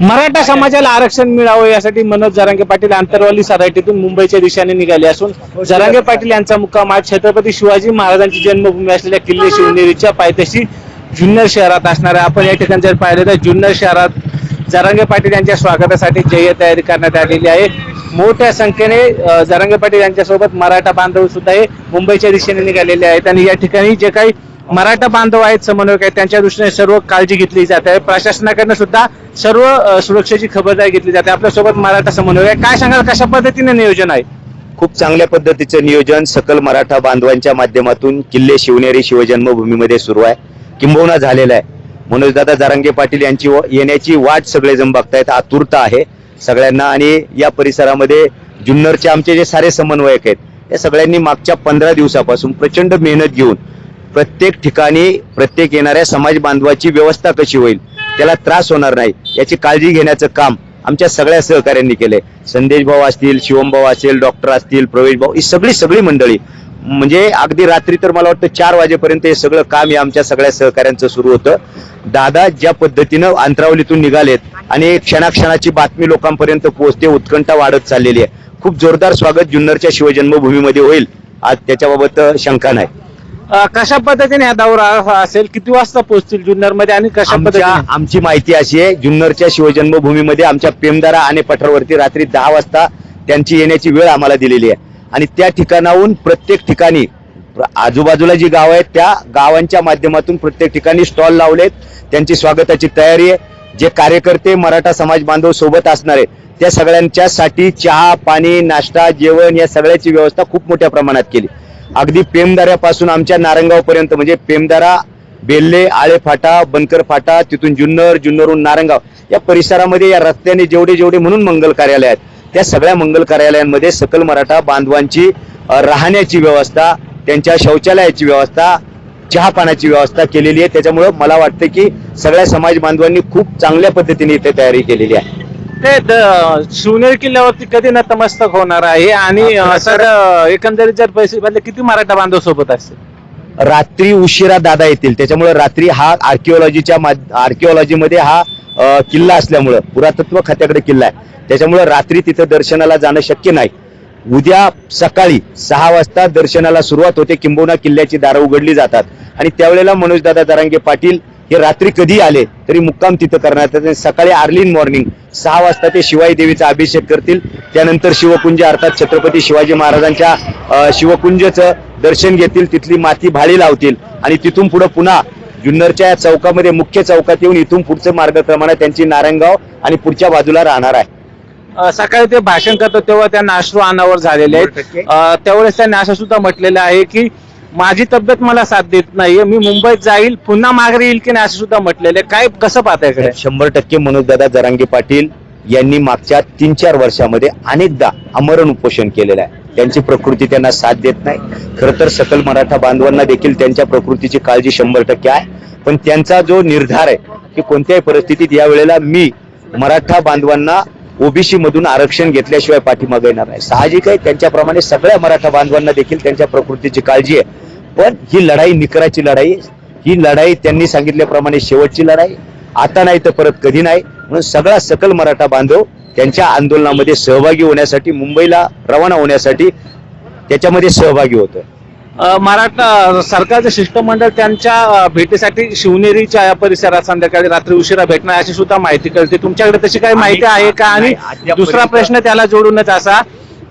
मराठा समाजाला आरक्षण मिळावं यासाठी मनोज जरांगे पाटील आंतरवाली सराटीतून मुंबईच्या दिशेने निघाले असून जरांगे पाटील यांचा मुक्काम आज छत्रपती शिवाजी महाराजांची जन्मभूमी असलेल्या किल्ले शिवनेरीच्या पायथ्याशी जुन्नर शहरात असणार आहे. आपण या ठिकाणी जर पाहिलं तर जुन्नर शहरात जरांगे पाटील यांच्या स्वागतासाठी जय तयारी करण्यात आलेली आहे. मोठ्या संख्येने जरांगे पाटील यांच्यासोबत मराठा बांधव सुद्धा हे मुंबईच्या दिशेने निघालेले आहेत. आणि या ठिकाणी जे काही मराठा बांधव आहेत समन्वयक आहेत त्यांच्या दृष्टीने सर्व काळजी घेतली जाते. आहे प्रशासनाकडनं सुद्धा सर्व सुरक्षेची खबरदारी घेतली जाते. आपल्यासोबत मराठा समन्वयक आहे. काय सांगाल कशा पद्धतीने नियोजन आहे? खूप चांगल्या पद्धतीचं नियोजन सकल मराठा बांधवांच्या माध्यमातून किल्ले शिवनेरी शिवजन्मभूमीमध्ये सुरू आहे. किंबहुना झालेला आहे. मनोजदादा जारांगे पाटील यांची येण्याची वाट सगळेजण बघतायत. आतुरता आहे सगळ्यांना आणि या परिसरामध्ये जुन्नरचे आमचे जे सारे समन्वयक आहेत या सगळ्यांनी मागच्या पंधरा दिवसापासून प्रचंड मेहनत घेऊन प्रत्येक ठिकाणी प्रत्येक येणाऱ्या समाज बांधवाची व्यवस्था कशी होईल त्याला त्रास होणार नाही याची काळजी घेण्याचं काम आमच्या सगळ्या सहकाऱ्यांनी केलंय. संदेश भाऊ असतील शिवम भाऊ असेल डॉक्टर असतील प्रवेश भाऊ ही सगळी सगळी मंडळी. म्हणजे अगदी रात्री तर मला वाटतं चार वाजेपर्यंत हे सगळं काम हे आमच्या सगळ्या सहकाऱ्यांचं सुरू होतं. दादा ज्या पद्धतीनं अंतरावलीतून निघालेत आणि क्षणाक्षणाची बातमी लोकांपर्यंत पोहोचते उत्कंठा वाढत चाललेली आहे. खूप जोरदार स्वागत जुन्नरच्या शिवजन्मभूमीमध्ये होईल. आज त्याच्याबाबत शंका नाही. कशा पद्धतीने हा दौरा असेल? किती वाजता पोहोचतील जुन्नरमध्ये आणि कशा पद्धतीने? आमची माहिती अशी आहे जुन्नरच्या शिवजन्मभूमीमध्ये आमच्या पेमदारा आणि पठारवरती रात्री दहा वाजता त्यांची येण्याची वेळ आम्हाला दिलेली आहे. आणि त्या ठिकाणाहून प्रत्येक ठिकाणी आजूबाजूला जी गाव आहेत त्या गावांच्या माध्यमातून प्रत्येक ठिकाणी स्टॉल लावलेत. त्यांची स्वागताची तयारी आहे. जे कार्यकर्ते मराठा समाज बांधव सोबत असणार त्या सगळ्यांच्यासाठी चहा पाणी नाश्ता जेवण या सगळ्याची व्यवस्था खूप मोठ्या प्रमाणात केली. अगदी पेमदाऱ्यापासून आमच्या नारंगावपर्यंत म्हणजे पेमदारा बेल्ले आळे फाटा बनकर फाटा तिथून जुन्नर जुन्नरहून नारंगाव या परिसरामध्ये या रस्त्याने जेवढे जेवढे म्हणून मंगल कार्यालय आहेत त्या सगळ्या मंगल कार्यालयांमध्ये सकल मराठा बांधवांची राहण्याची व्यवस्था त्यांच्या शौचालयाची व्यवस्था चहा पाण्याची व्यवस्था केलेली आहे. त्याच्यामुळं मला वाटतं की सगळ्या समाज बांधवांनी खूप चांगल्या पद्धतीने इथे तयारी केलेली आहे. ते द- शिवनेरी किल्ल्यावरती कधी नतमस्तक होणार आहे? आणि अ, सर अ, एकंदरीत जर पैसे भरले किती मराठा बांधव सोबत असतील? रात्री उशिरा दादा येतील. त्याच्यामुळे रात्री हा आर्किओलॉजीच्या आर्किओलॉजीमध्ये हा अ, किल्ला असल्यामुळं पुरातत्व खात्याकडे किल्ला आहे. त्याच्यामुळे रात्री तिथं दर्शनाला जाणं शक्य नाही. उद्या सकाळी सहा वाजता दर्शनाला सुरुवात होते. किंबहुना किल्ल्याची दारं उघडली जातात. आणि त्यावेळेला मनोजदादा दरांगे पाटील हे रात्री कधी आले तरी मुक्काम तिथं करण्यात येते. सकाळी अर्लीन मॉर्निंग सहा वाजता ते शिवाई देवीचा अभिषेक करतील. त्यानंतर शिवकुंज अर्थात छत्रपती शिवाजी महाराजांच्या शिवकुंजचं दर्शन घेतील. तिथली माती भाळी लावतील. आणि तिथून पुढे पुन्हा जुन्नरच्या या चौकामध्ये मुख्य चौकात येऊन इथून पुढचं मार्गक्रमण त्यांची नारायणगाव आणि पुढच्या बाजूला राहणार आहे. सकाळी ते भाषण करतो तेव्हा त्यांना अश्रू अनावर झालेले आहेत. त्यावेळेस त्यांनी असं सुद्धा म्हटलेलं आहे की माझी तब्येत मला साथ देत नाहीये. मी मुंबईत जाईल पुन्हा माघारी येईल की नाही असं सुद्धा म्हटलेले काय कसं पाहताय शंभर टक्के मनोजदादा जरांगे पाटील यांनी मागच्या तीन चार वर्षामध्ये अनेकदा आमरण उपोषण केलेलं आहे. त्यांची प्रकृती त्यांना साथ देत नाही. खरं तर सकल मराठा बांधवांना देखील त्यांच्या प्रकृतीची काळजी शंभर टक्के आहे. पण त्यांचा जो निर्धार आहे की कोणत्याही परिस्थितीत या वेळेला मी मराठा बांधवांना ओबीसी मधून आरक्षण घेतल्याशिवाय पाठीमागे येणार नाही. साहजिक आहे त्यांच्याप्रमाणे सगळ्या मराठा बांधवांना देखील त्यांच्या प्रकृतीची काळजी आहे. पण ही लढाई निकराची लढाई ही लढाई त्यांनी सांगितल्याप्रमाणे शेवटची लढाई आता नाही तर परत कधी नाही. म्हणून सगळा सकल मराठा बांधव त्यांच्या आंदोलनामध्ये सहभागी होण्यासाठी मुंबईला रवाना होण्यासाठी त्याच्यामध्ये सहभागी होतं मराठा सरकारचं शिष्टमंडळ त्यांच्या भेटीसाठी शिवनेरीच्या या परिसरात संध्याकाळी रात्री उशिरा भेटणार अशी सुद्धा माहिती कळते. तुमच्याकडे तशी काही माहिती आहे का? आणि दुसरा प्रश्न त्याला जोडूनच असा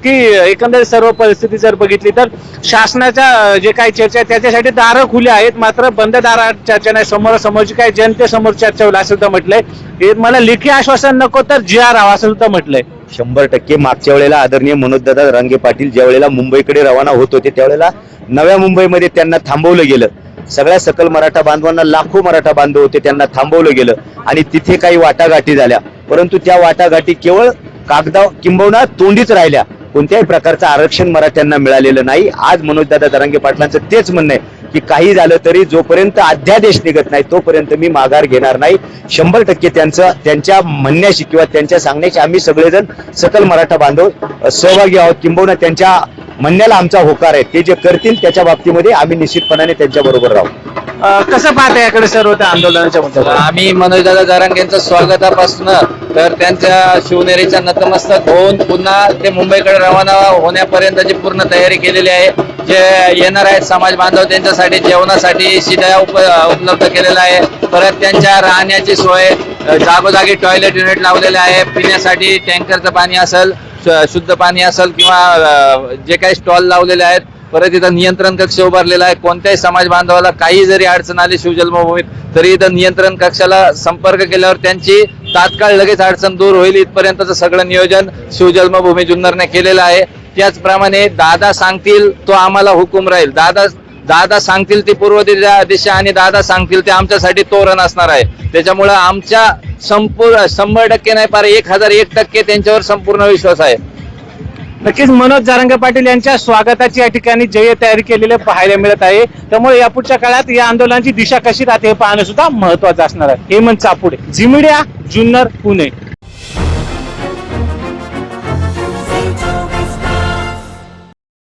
की एकंदरीत सर्व परिस्थिती जर बघितली तर शासनाच्या जे काही चर्चा आहे त्याच्यासाठी दारं खुली आहेत. मात्र बंद दारात चर्चा नाही. समोरासमोरची काही जनतेसमोर चर्चा होईल असं सुद्धा म्हटलंय. हे मला लेखी आश्वासन नको तर जी आर हवा असं सुद्धा म्हटलंय. शंभर टक्के मागच्या वेळेला आदरणीय मनोजदादा रांगे पाटील ज्या वेळेला मुंबईकडे रवाना होत होते त्यावेळेला नव्या मुंबईमध्ये त्यांना थांबवलं गेलं. सगळ्या सकल मराठा बांधवांना लाखो मराठा बांधव होते त्यांना थांबवलं गेलं आणि तिथे काही वाटाघाटी झाल्या. परंतु त्या वाटाघाटी केवळ कागदा किंबहुना तोंडीच राहिल्या. कोणत्याही प्रकारचं आरक्षण मराठ्यांना मिळालेलं नाही. आज मनोजदादा दरांगे पाटलांचं तेच म्हणणं आहे. की काही झालं तरी जोपर्यंत अध्यादेश निघत नाही तोपर्यंत मी माघार घेणार नाही. शंभर टक्के त्यांचं त्यांच्या म्हणण्याशी किंवा त्यांच्या सांगण्याशी आम्ही सगळेजण सकल मराठा बांधव सहभागी आहोत. किंबहुना त्यांच्या म्हणण्याला आमचा होकार आहे. ते जे करतील त्याच्या बाबतीमध्ये आम्ही निश्चितपणाने त्यांच्या बरोबर राहू. कसं पाहता याकडे सर्व त्या आंदोलनाच्या मुद्द्यावर? आम्ही मनोजदादा यांचं स्वागतापासून तर त्यांच्या शिवनेरीच्या नतमस्तक होऊन पुन्हा ते मुंबईकडे रवाना होण्यापर्यंतची पूर्ण तयारी केलेली आहे. जे येणार आहेत समाज बांधव त्यांच्यासाठी जेवणासाठी शिदया उप उपलब्ध केलेला आहे. परत त्यांच्या राहण्याची सोय अ, जागोजागी टॉयलेट युनिट लावलेले आहे. पिण्यासाठी टँकरचं पाणी असेल शु- शुद्ध पाणी असेल किंवा अ, जे काही स्टॉल लावलेले आहेत परत इथं नियंत्रण कक्ष उभारलेला आहे. कोणत्याही समाज बांधवाला काही जरी अडचण आली शिवजन्मभूमीत तरी इथं नियंत्रण कक्षाला संपर्क केल्यावर त्यांची तात्काळ लगेच अडचण दूर होईल. इथपर्यंतचं सगळं नियोजन शिवजन्मभूमी जुन्नरने केलेलं आहे. त्याचप्रमाणे दादा सांगतील तो आम्हाला हुकूम राहील. दादा दादा सांगतील ती पूर्व दिशा दिशा आणि दादा सांगतील ते आमच्यासाठी तोरण असणार आहे. त्याच्यामुळं आमच्या संपूर्ण शंभर टक्के नाही पार एक हजार एक टक्के त्यांच्यावर संपूर्ण विश्वास आहे. नक्कीच मनोज जारंगे पाटील यांच्या स्वागताची या ठिकाणी जय तयारी केलेले पाहायला मिळत आहे. त्यामुळे यापुढच्या काळात या आंदोलनाची दिशा कशी राहते हे पाहणं सुद्धा महत्वाचं असणार आहे. हेमंत चापुडे झिमिड्या जुन्नर पुणे.